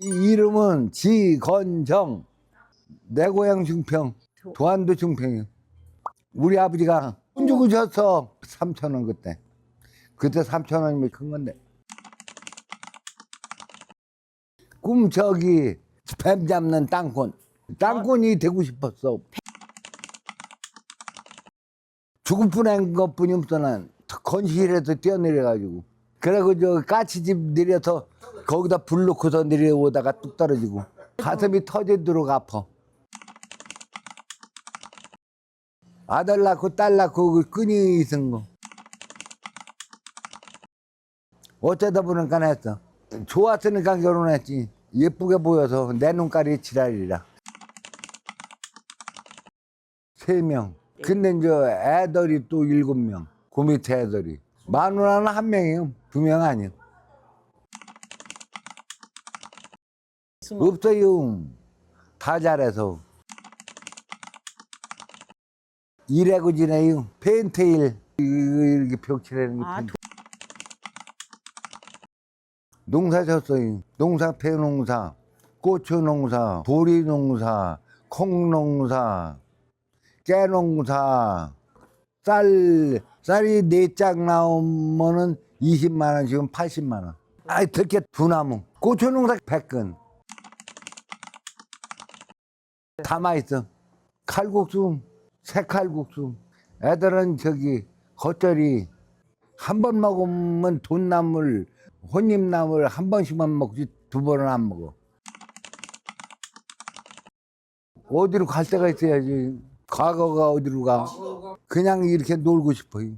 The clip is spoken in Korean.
이 이름은 지건정. 내 고향 중평. 도안도 중평이요. 우리 아버지가 돈 주고 줬어. 3천 원 그때. 그때 3천 원이면 큰 건데. 꿈 저기 뱀 잡는 땅콩. 땅콩이 되고 싶었어. 죽을 뻔한 것뿐이 없어 난 건실해서 뛰어내려가지고 그래고 저 까치집 내려서 거기다 불 놓고서 내려오다가 뚝 떨어지고 가슴이 터지도록 아파 아들 낳고 딸 낳고 그 끈이 있은 거 어쩌다 보니까 했어 좋았으니까 결혼했지 예쁘게 보여서 내 눈깔이 지랄이라 세 명. 근데 이제 애들이 또 일곱 명. 그 밑에 애들이. 마누라는 한 명이에요. 두 명 아니에요. 없어요. 다 잘해서. 일하고 지내요. 펜테일. 이렇게 벽칠하는 게 아, 펜. 농사 졌어요. 농사 폐농사, 고추 농사, 보리 농사, 콩 농사, 깨 농사, 쌀, 쌀이 네 짝 나오면은 20만 원, 지금 80만 원. 아이, 특히 두 나무. 고추 농사 100근. 다 맛있어. 칼국수, 새칼국수. 애들은 저기 겉절이 한 번 먹으면 돈나물, 혼잎나물 한 번씩만 먹지 두 번은 안 먹어. 어디로 갈 데가 있어야지. 과거가 어디로 가? 그냥 이렇게 놀고 싶어요.